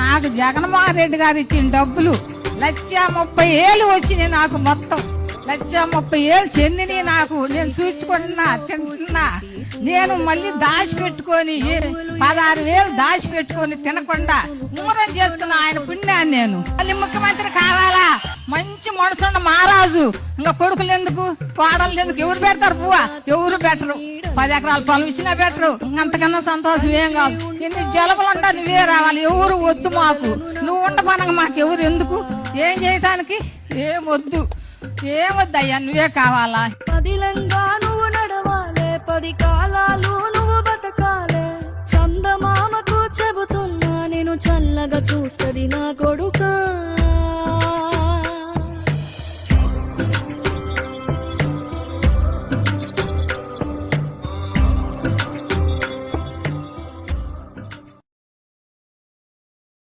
నాకు జగన్మోహన్ రెడ్డి గారు ఇచ్చిన డబ్బులు లక్ష ముప్పై ఏళ్ళు వచ్చినాయి నాకు మొత్తం. లక్ష ముప్పై ఏళ్ళు చెందిని నాకు. నేను చూసుకుంటున్నా తింటున్నా. నేను మళ్ళీ దాచి పెట్టుకొని పదహారు వేలు దాచి పెట్టుకొని తినకుండా మూరం చేసుకున్న ఆయన పుణ్యాన్ని నేను. మళ్ళీ ముఖ్యమంత్రి కావాలా? మంచి మనుషులు మహారాజు. ఇంకా కొడుకులు ఎందుకు? కోడలు ఎందుకు? ఎవరు పెడతారు పువ్వా? ఎవరు పెట్టరు? పది ఎకరాలు పొలం ఇచ్చినా పెట్టరు. అంతకన్నా సంతోషం ఏం కాదు. ఎన్ని జలబలు ఉంటా నువ్వే రావాలి. ఎవరు వద్దు మాకు. నువ్వు ఉండపనగా మాకు ఎవరు ఎందుకు? ఏం చేయటానికి? ఏం వద్దు. ఏం వద్దు అయ్యా నువ్వే కావాలా? పదిలంగా నువ్వు నడవాలే. పది కాలాలు నువ్వు బతకాలే. చందమామకు చెబుతున్నా నేను చల్లగా చూస్తది నా కొడుకా.